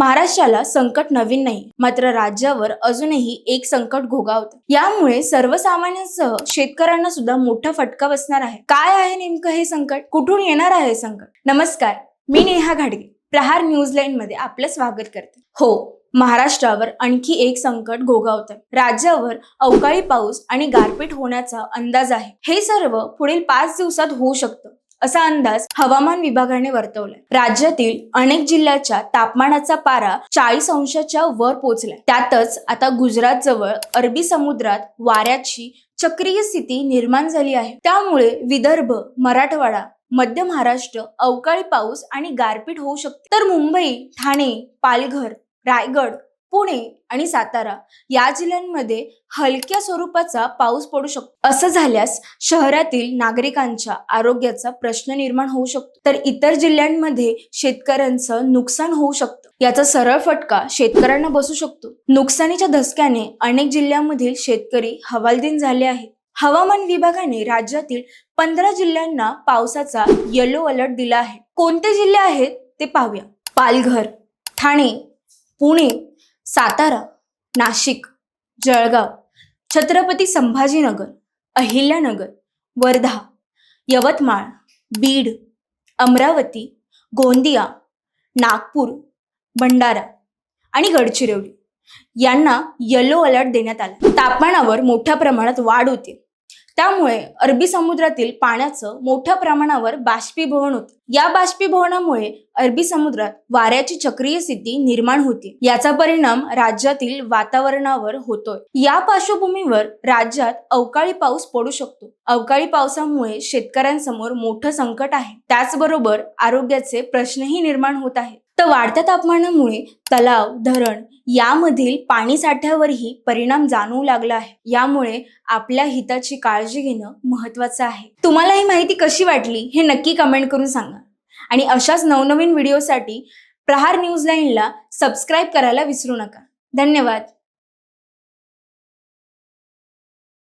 महाराष्ट्राला संकट नवीन नाही मात्र राज्यावर अजूनही एक संकट घोगावत. यामुळे सर्वसामान्यांसह शेतकऱ्यांना सुद्धा मोठा फटका बसणार आहे. काय आहे नेमकं हे संकट? कुठून येणार आहे हे संकट? नमस्कार मी नेहा घाडगे प्रहार न्यूज लाईन मध्ये आपलं स्वागत करते. हो महाराष्ट्रावर आणखी एक संकट घोगावत. राज्यावर अवकाळी पाऊस आणि गारपीट होण्याचा अंदाज आहे. हे सर्व पुढील पाच दिवसात होऊ शकतं. असा अंदाज हवामान विभागाने वर्तवलाय. राज्यातील अनेक जिल्ह्याच्या तापमानाचा पारा चाळीस अंशाच्या वर पोहोचलाय. त्यातच आता गुजरात जवळ अरबी समुद्रात वाऱ्याची चक्रीय स्थिती निर्माण झाली आहे. त्यामुळे विदर्भ मराठवाडा मध्य महाराष्ट्र अवकाळी पाऊस आणि गारपीट होऊ शकते. तर मुंबई ठाणे पालघर रायगड पुणे आणि सातारा या जिल्ह्यांमध्ये हलक्या स्वरूपाचा पाऊस पडू शकतो. असं झाल्यास शहरातील नागरिकांच्या आरोग्याचा प्रश्न निर्माण होऊ शकतो. तर इतर जिल्ह्यांमध्ये शेतकऱ्यांचं नुकसान होऊ शकतं. याचा सरळ फटका शेतकऱ्यांना बसू शकतो. नुकसानीच्या धसक्याने अनेक जिल्ह्यांमधील शेतकरी हवालदिन झाले आहेत. हवामान विभागाने राज्यातील पंधरा जिल्ह्यांना पावसाचा येलो अलर्ट दिला आहे. कोणते जिल्हे आहेत ते पाहूया. पालघर ठाणे पुणे सातारा नाशिक जळगाव छत्रपती संभाजीनगर अहिल्यानगर वर्धा यवतमाळ बीड अमरावती गोंदिया नागपूर भंडारा आणि गडचिरोली. यांना येलो अलर्ट देण्यात आला. तापमानावर मोठ्या प्रमाणात वाढ होते. त्यामुळे अरबी समुद्रातील पाण्याचं मोठ्या प्रमाणावर बाष्पीभवन होत. या बाष्पीभवनामुळे अरबी समुद्रात वाऱ्याची चक्रीय स्थिती निर्माण होते. याचा परिणाम राज्यातील वातावरणावर होतोय. या पार्श्वभूमीवर राज्यात अवकाळी पाऊस पडू शकतो. अवकाळी पावसामुळे शेतकऱ्यांसमोर मोठं संकट आहे. त्याचबरोबर आरोग्याचे प्रश्नही निर्माण होत आहेत. तर वाढत्या तापमानामुळे तलाव धरण यामधील पाणी साठ्यावरही परिणाम जाणवू लागला आहे. यामुळे आपल्या हिताची काळजी घेणं महत्वाचं आहे. तुम्हाला ही माहिती कशी वाटली हे नक्की कमेंट करून सांगा. आणि अशाच नवनवीन व्हिडिओसाठी प्रहार न्यूज लाईनला सबस्क्राईब करायला विसरू नका. धन्यवाद.